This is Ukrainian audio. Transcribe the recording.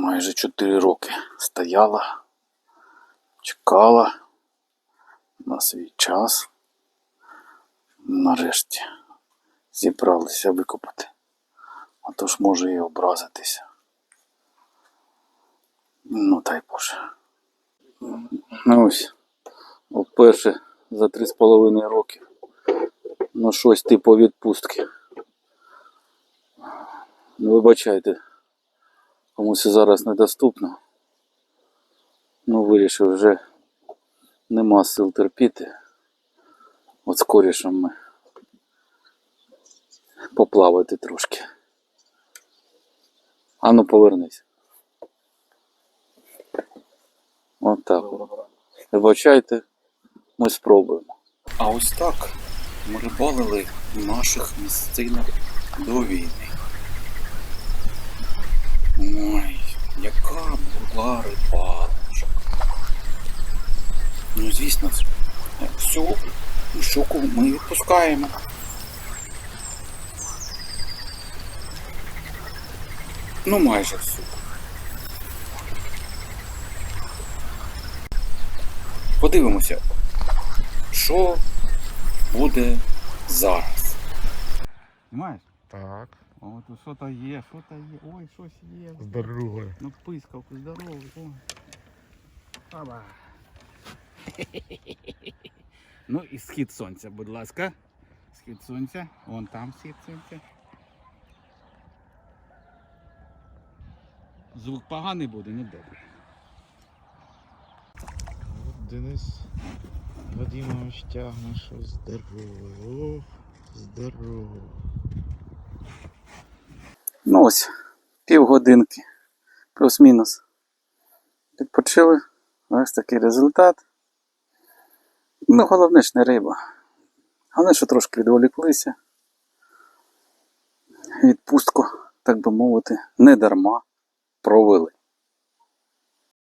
майже 4 роки стояла, чекала на свій час. Нарешті зібралися викопати. А то ж може і образитися. Ну, дай Боже. Ну ось, вперше за 3,5 роки. Ну, щось типу відпустки. Ну, вибачайте, комусь зараз недоступно. Ну, вирішив вже нема сил терпіти. От з корішем ми поплавати трошки. Ану, повернись. От так. Вибачайте, ми спробуємо. А ось так ми рибалили в наших місцинах до війни. Ой, яка була рибалочка. Ну, звісно, всю щуку ми відпускаємо. Ну, майже всю. Подивимося, що буде зараз. Знаєш? Так, О, тут що то є, що то є. Ой, щось є. здорово. Ну, пискавку здоровий. Ой. Ну і схід сонця, будь ласка. Схід сонця. Вон там схід сонця. Звук поганий буде, не добре. Денис Вадимович тягне щось здорове. О, здорово. Ну ось, півгодинки, плюс-мінус. Відпочили. Ось такий результат. Ну, головне ж не риба. Головне, що трошки відволіклися. Відпустку, так би мовити, не дарма провели.